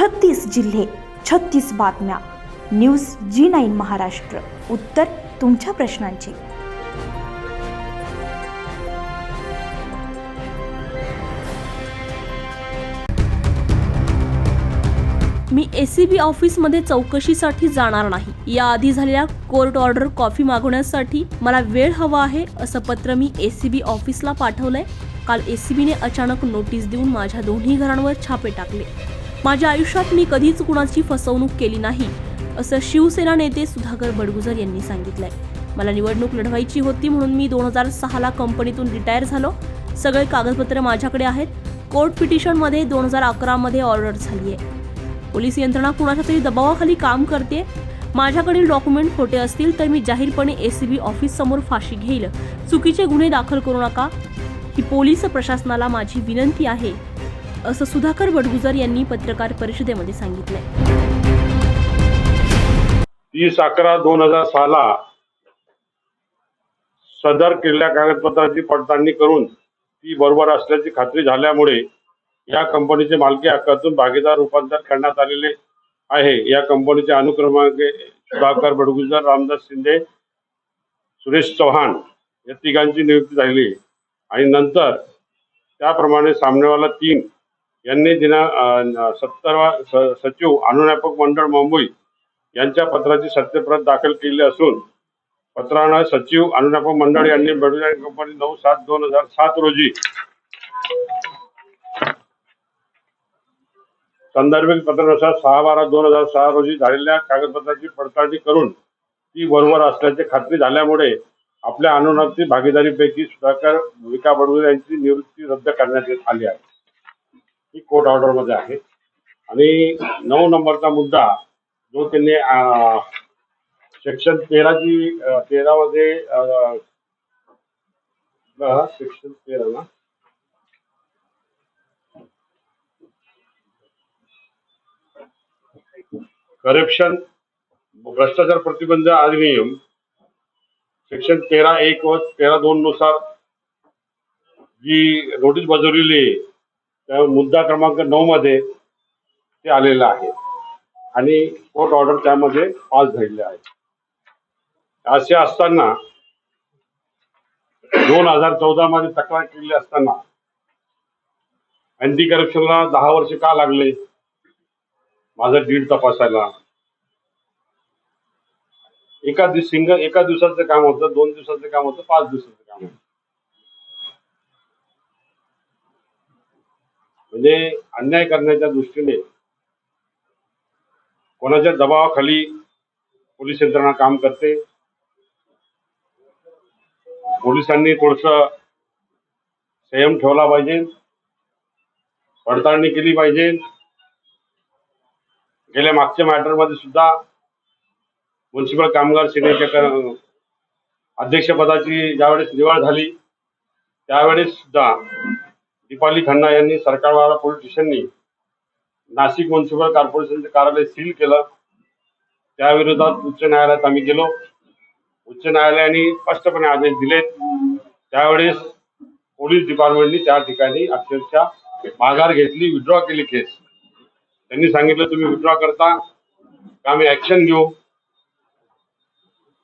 छत्तीस जिल्हे छत्तीस बातम्या. News G nine Maharashtra. उत्तर तुमच्या प्रश्नांची. मी ए सी बी ऑफिसमध्ये चौकशीसाठी जाणार नाही. याआधी झालेल्या कोर्ट ऑर्डर कॉफी मागवण्यासाठी मला वेळ हवा आहे असं पत्र मी ए सी बी ऑफिसला पाठवलंय. काल ए सी बीने अचानक नोटीस देऊन माझ्या दोन्ही घरांवर छापे टाकले. माझ्या आयुष्यात मी कधीच कुणाची फसवणूक केली नाही असं शिवसेना नेते सुधाकर बडगुजर यांनी सांगितलंय. मला निवडणूक लढवायची होती म्हणून मी दोन हजार सहाला कंपनीतून रिटायर झालो. सगळे कागदपत्र माझ्याकडे आहेत. कोर्ट पिटिशनमध्ये दोन हजार अकरामध्ये ऑर्डर झाली आहे पोलीस यंत्रणा कुणाच्या तरी दबावाखाली काम करते. माझ्याकडील डॉक्युमेंट खोटे असतील तर मी जाहीरपणे ए सी ऑफिस समोर फाशी घेईल. चुकीचे गुन्हे दाखल करू नका. ही पोलीस प्रशासनाला माझी विनंती आहे. असं सुधाकर बडगुजर यांनी पत्रकार परिषदेमध्ये सांगितलंय. तीस अकरा दोन हजार सहाला सदर केलेल्या कागदपत्राची पडताळणी करून ती बरोबर असल्याची खात्री झाल्यामुळे या कंपनीचे मालकी हक्कातून भागीदार रूपांतर करण्यात आलेले आहे. या कंपनीचे अनुक्रमांक सुधाकर बडगुजर रामदास शिंदे सुरेश चव्हाण या तिघांची नियुक्ती झाली. आणि नंतर त्याप्रमाणे सामनेवाला तीन यांनी दिना सत्तरवा सचिव अनुज्ञापक मंडळ मुंबई यांच्या पत्राची सत्यप्रत दाखल केली असून पत्रानं सचिव अनुज्ञापक मंडळ यांनी बडोदा कंपनी नऊ सात दोन हजार सात रोजी संदर्भित पत्रानुसार सहा बारा दोन हजार सहा रोजी झालेल्या कागदपत्राची पडताळणी करून ती बरोबर असल्याची खात्री झाल्यामुळे आपल्या अनुनाती भागीदारीपैकी सुधाकर विका बडोदे यांची निवृत्ती रद्द करण्यात येत आली आहे. ही कोर्ट ऑर्डरमध्ये आहे. आणि नऊ नंबरचा मुद्दा जो त्यांनी सेक्शन तेराची तेरा मध्ये सेक्शन तेरा ना. करप्शन भ्रष्टाचार प्रतिबंध अधिनियम सेक्शन तेरा एक व तेरा दोन नुसार जी नोटीस बजावलेली आहे मुद्दा क्रमांक नऊ मध्ये ते आलेलं आहे. आणि कोर्ट ऑर्डर त्यामध्ये पास झालेले आहे असे असताना दोन हजार चौदा मध्ये तक्रार केली असताना अँटी करप्शनला दहा वर्ष का लागले? माझं डीड तपासायला. एका दिवस सिंगल एका दिवसाचं काम होतं दोन दिवसाचं काम होतं पाच दिवसाचं काम होतं. म्हणजे अन्याय करण्याच्या दृष्टीने कोणाच्या दबावाखाली पोलीस यंत्रणा काम करते? पोलिसांनी थोडस संयम ठेवला पाहिजे. पडताळणी केली पाहिजे. गेल्या मागच्या मॅटरमध्ये सुद्धा म्युन्सिपल कामगार सेनेच्या अध्यक्षपदाची ज्यावेळेस निवड झाली त्यावेळेस सुद्धा दीपाली खन्ना यांनी सरकारवाला पोलीस स्टेशननी नाशिक म्युन्सिपल कॉर्पोरेशनचे कार्यालय सील केलं. त्याविरोधात उच्च न्यायालयात आम्ही गेलो. उच्च न्यायालयाने स्पष्टपणे आदेश दिले त्यावेळेस पोलीस डिपार्टमेंटनी त्या ठिकाणी अक्षरशः माघार घेतली विड्रॉ केली केस त्यांनी सांगितलं तुम्ही विड्रॉ करता का आम्ही ऍक्शन घेऊ?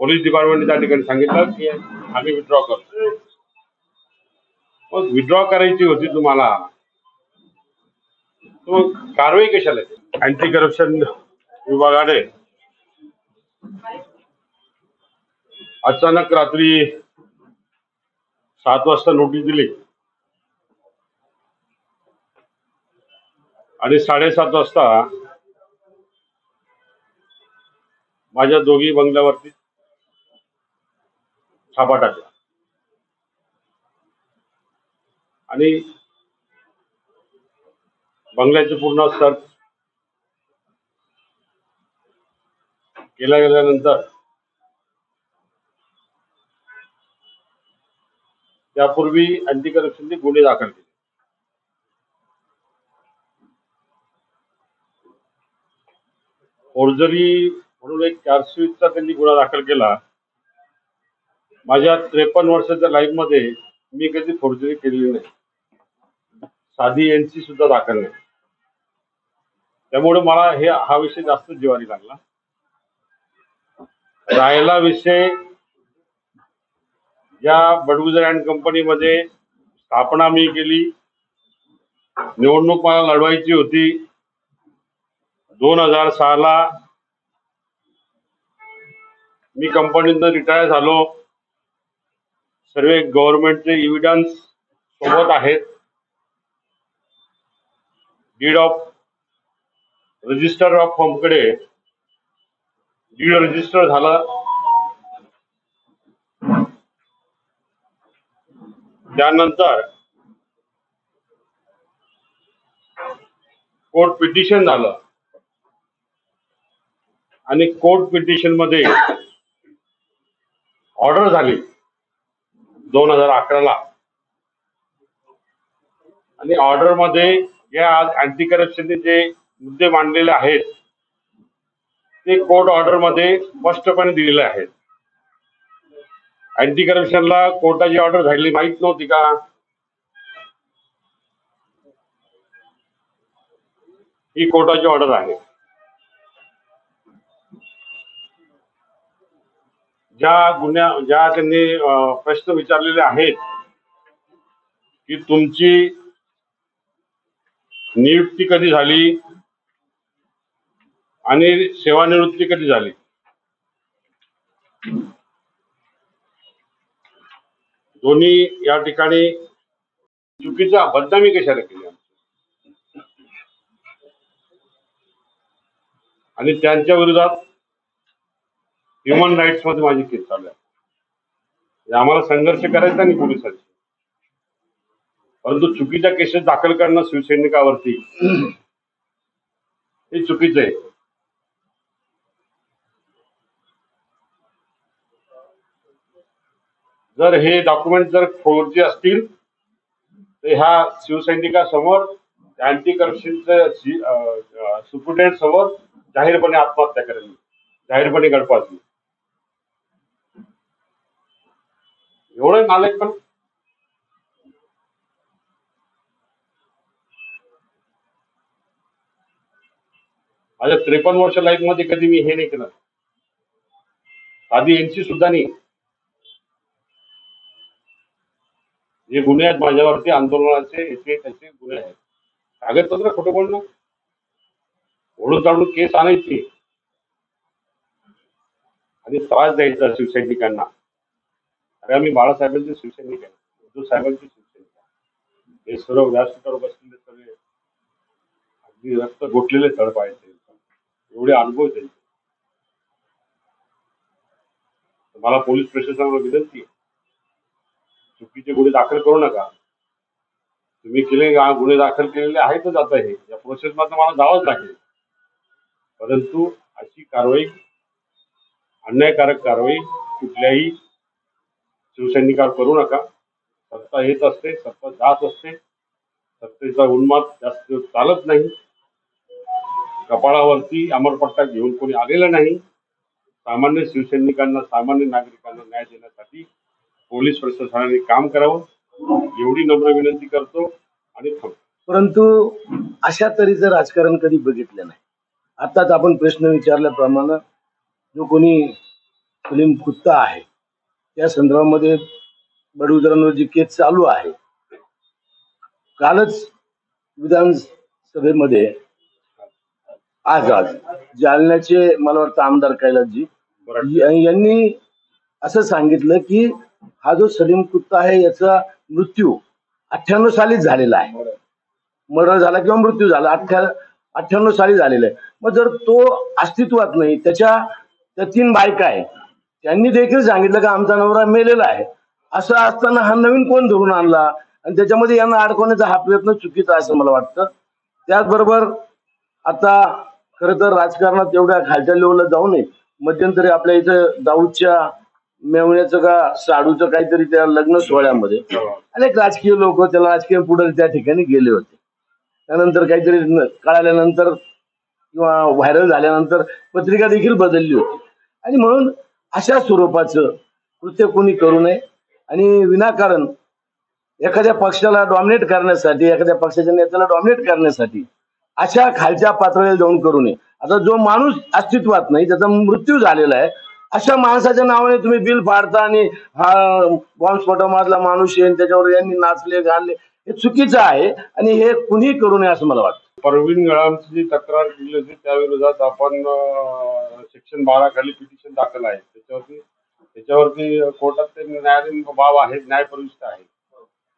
पोलीस डिपार्टमेंटने त्या ठिकाणी सांगितलं की आम्ही विड्रॉ करतो. मग विड्रॉ करायची होती तुम्हाला. मग कारवाई कशाला? अँटी करप्शन विभागाने. अचानक रात्री सात वाजता नोटीस दिली. आणि साडेसात वाजता माझ्या दोघी बंगल्यावरती छापा टाकला. आणि बंगल्याचे पूर्ण स्तर केल्या गेल्यानंतर त्यापूर्वी अँटी करप्शनचे गुन्हे दाखल केले. फोर्जरी म्हणून एक चार्जशीटचा त्यांनी गुन्हा दाखल केला. माझ्या त्रेपन्न वर्षाच्या लाईफमध्ये मी कधी फोर्जरी केलेली नाही. साधी एनसी सुद्धा दाखल नाही. त्यामुळे मला हे हा विषय जास्त जिवारी लागला. राहिला विषय या बडगुजर अँड कंपनीमध्ये स्थापना मी केली. निवडणूक मला लढवायची होती. दोन हजार सहाला मी कंपनीतनं रिटायर झालो. सर्व गव्हर्नमेंटचे इव्हिडन्स सोबत आहेत. डीड ऑफ रजिस्टर ऑफ फर्मकडे डीड रजिस्टर झालं. त्यानंतर कोर्ट पिटिशन झालं. आणि कोर्ट पिटिशनमध्ये ऑर्डर झाली दोन हजार अकराला. आणि ऑर्डरमध्ये या आज अँटी करप्शनचे जे मुद्दे मांडलेले आहेत ते कोर्ट ऑर्डरमध्ये स्पष्टपणे दिलेले आहेत. अँटी करप्शनला कोर्टाची ऑर्डर झालेली माहीत नव्हती का? ही कोर्टाची ऑर्डर आहे. ज्या गुन्ह्या ज्या त्यांनी प्रश्न विचारलेले आहेत की तुमची नियुक्ती कधी झाली? आणि सेवानिवृत्ती कधी झाली? दोन्ही या ठिकाणी चुकीचा बदनामी कशाला केली? आणि त्यांच्या विरोधात ह्युमन राईट्समध्ये माझी केस चालू आहे. म्हणजे आम्हाला संघर्ष करायचा नाही पोलिसांशी. परंतु चुकीच्या केसेस दाखल करणं शिवसैनिकावरती हे चुकीचं आहे. जर हे डॉक्युमेंट जर फोरजी असतील तर ह्या शिवसैनिकासमोर अँटी करप्शनचे सुप्रिटेंड समोर जाहीरपणे आत्महत्या करेल. जाहीरपणे गडपास एवढं नालेज पण माझ्या त्रेपन्न वर्ष लाईफमध्ये कधी मी हे नाही केलं. आधी एनसी सुद्धा नाही. जे गुन्हे आहेत माझ्यावरती आंदोलनाचे याचे त्याचे गुन्हे आहेत. कागदपत्र खोटं बोलणं? ओढून ताडून केस आणायची. आणि त्रास द्यायचा शिवसैनिकांना. अरे आम्ही बाळासाहेबांचे शिवसैनिक आहे. उद्धव साहेबांचे शिवसैनिक आहे. हे सर्व व्यासपीठावर बसलेले सगळे. अगदी रक्त गोठलेले तळपायचे. एवढे अनुभव आहेत त्यांचे. मला पोलीस प्रशासनाला विनंती चुकीचे गुन्हे दाखल करू नका. तुम्ही केले गुन्हे दाखल केलेले आहेतच आता हे. या प्रोसेस मात्र मला जावंच लागेल. परंतु अशी कारवाई अन्यायकारक कारवाई कुठल्याही शिवसैनिकावर करू नका. सत्ता येत असते सत्ता जात असते. सत्तेचा उन्माद जास्त चालत नाही. कपाळावरती अमरपट्टा घेऊन कोणी आलेलं नाही. सामान्य शिवसैनिकांना सामान्य नागरिकांना न्याय देण्यासाठी पोलीस प्रशासनाने काम करावं. एवढी नम्र विनंती करतो आणि परंतु अशा तऱ्हेचं राजकारण कधी बघितलं नाही आताच आपण प्रश्न विचारल्याप्रमाणे जो कोणी सलीम कुत्ता आहे त्या संदर्भामध्ये बडगुजरांवर जी केस चालू आहे कालच विधानसभेमध्ये आज आज जालन्याचे मला वाटतं आमदार कैलासजी. या- यांनी असं सांगितलं की हा जो सलीम कुत्ता आहे याचा मृत्यू अठ्ठ्याण्णव सालीच झालेला आहे. मर्डर झाला किंवा मृत्यू झाला अठ्ठ्या अठ्ठ्याण्णव साली झालेला आहे. मग जर तो अस्तित्वात नाही त्याच्या त्या तीन बायका आहे त्यांनी देखील सांगितलं की आमचा नवरा मेलेला आहे. असं असताना हा नवीन कोण धरून आणला? आणि त्याच्यामध्ये यांना अडकवण्याचा हा प्रयत्न चुकीचा आहे असं मला वाटतं. त्याचबरोबर आता खरं तर राजकारणात एवढ्या खालच्या लेवलला जाऊ नये. मध्यंतरी आपल्या इथं दाऊदच्या मेवण्याचं का साडूचं काहीतरी त्या लग्न सोहळ्यामध्ये अनेक राजकीय लोक त्याला राजकीय पुढे त्या ठिकाणी गेले होते. त्यानंतर काहीतरी कळाल्यानंतर किंवा व्हायरल झाल्यानंतर पत्रिका देखील बदलली होती. आणि म्हणून अशा स्वरूपाचं कृत्य कोणी करू नये आणि विनाकारण एखाद्या पक्षाला डॉमिनेट करण्यासाठी एखाद्या पक्षाच्या नेत्याला डॉमिनेट करण्यासाठी अशा खालच्या पातळीला जाऊन करू नये. आता जो माणूस अस्तित्वात नाही त्याचा मृत्यू झालेला आहे अशा माणसाच्या नावाने तुम्ही बिल फाडता आणि हा बॉम्बस्फोटामधला माणूस आहे त्याच्यावर यांनी नाचले घालले हे चुकीचं आहे आणि हे कुणीही करू नये असं मला वाटतं. परवीन गळामची जी तक्रार केली होती त्या विरोधात आपण सेक्शन बारा खाली पिटिशन दाखल आहे. त्याच्यावरती त्याच्यावरती कोर्टात ते न्यायालयीन बाब आहे न्यायप्रविष्ट आहे.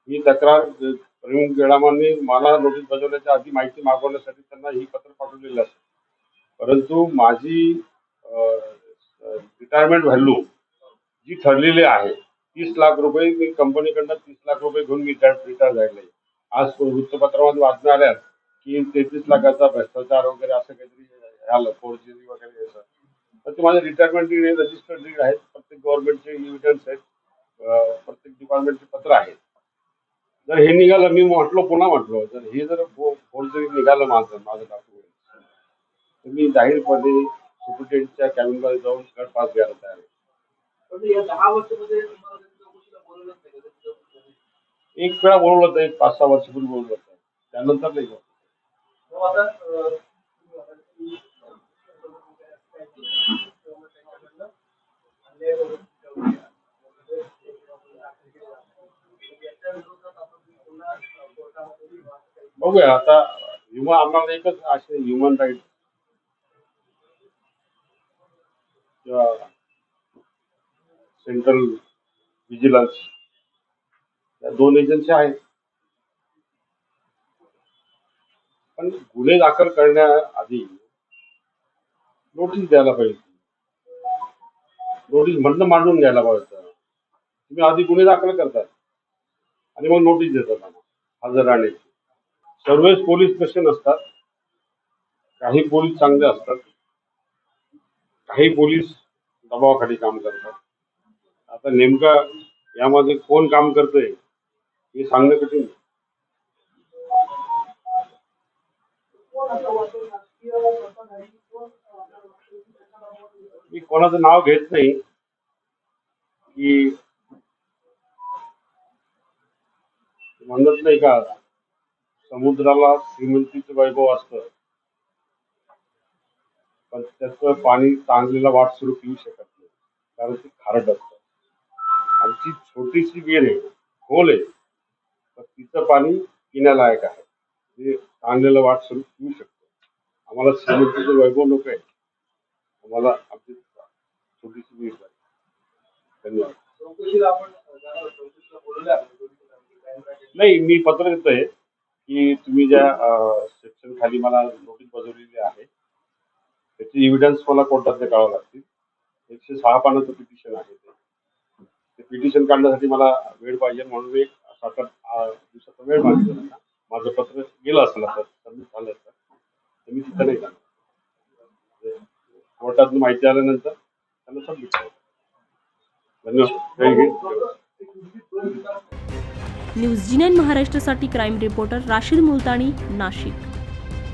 ही तक्रार प्रवीण गेडामांनी मला नोटीस बजावण्याच्या आधी माहिती मागवण्यासाठी त्यांना ही पत्र पाठवलेलं असतं. परंतु माझी रिटायरमेंट व्हॅल्यू जी ठरलेली आहे तीस लाख रुपये मी कंपनीकडनं तीस लाख रुपये घेऊन मी रिटायर झाले आहे. आज वृत्तपत्रामध्ये बातम्या की तेहतीस लाखाचा भ्रष्टाचार वगैरे असं काहीतरी आलं फोर्जरी वगैरे असं. तर ते माझे रिटायरमेंट रजिस्टर्ड डीड आहेत. प्रत्येक गव्हर्नमेंटचे इव्हिडन्स आहेत. प्रत्येक डिपार्टमेंटचे पत्र आहेत. जर हे निघालं मी म्हटलो पुन्हा म्हटलो जर हे जर फोर्जरी निघालं माझं माझं डॉक्युमेंट तर मी जाहीरपणे सुप्रिटेंडच्या कॅबिनमध्ये जाऊन गट पास घ्यायला तयार आहे एक वेळा बोलवलं होतं एक पाच सहा वर्षापूर्वी बोलवलं होतं त्यानंतर नाही बोलवलं. बघूया आता ह्युमन आम्हाला एकच असे ह्युमन राईट किंवा सेंट्रल व्हिजिलन्स या दोन एजन्सी आहेत. पण गुन्हे दाखल करण्याआधी नोटीस द्यायला पाहिजे. नोटीस म्हणणं मांडून घ्यायला पाहिजे. तुम्ही आधी गुन्हे दाखल करतात आणि मग नोटीस देतात हजर राहण्याची. सर्वच पोलीस कसे नसतात काही पोलीस चांगले असतात काही पोलीस दबावाखाली काम करतात. आता नेमका यामध्ये कोण काम करतंय हे सांगणं कठीण मी कोणाचं नाव घेत नाही की म्हणत नाही का समुद्राला श्रीमंतीचं वैभव असतं. पण त्याचं पाणी चांगलेला वाट सुरू पिऊ शकत नाही. कारण ते खारट असतं. आमची छोटीशी विहीर आहे खोल आहे. तर तिचं पाणी पिण्यालायक आहे. ते चांगलेलं वाट सुरू पिऊ शकतो. आम्हाला श्रीमंतीचं वैभव नको आहे. आम्हाला आमची छोटीशी विहीर पाहिजे. धन्यवाद. नाही मी पत्र देतोय. की तुम्ही ज्या सेक्शन खाली मला नोटीस बजावलेली आहे त्याचे एव्हिडन्स मला कोर्टातले काढावं लागतील. एकशे सहा पानाचं पिटिशन आहे ते. ते पिटिशन काढण्यासाठी मला वेळ पाहिजे म्हणून एक सात आठ दिवसाचा वेळ मागितला माझं पत्र गेलं असलं तर सबमिट झालं असतं. तर मी तिथं नाही जाणार. म्हणजे कोर्टातून माहिती आल्यानंतर त्यांना सबमिट करायचं धन्यवाद. न्यूज जी महाराष्ट्रासाठी क्राईम रिपोर्टर राशीद मुलतानी नाशिक.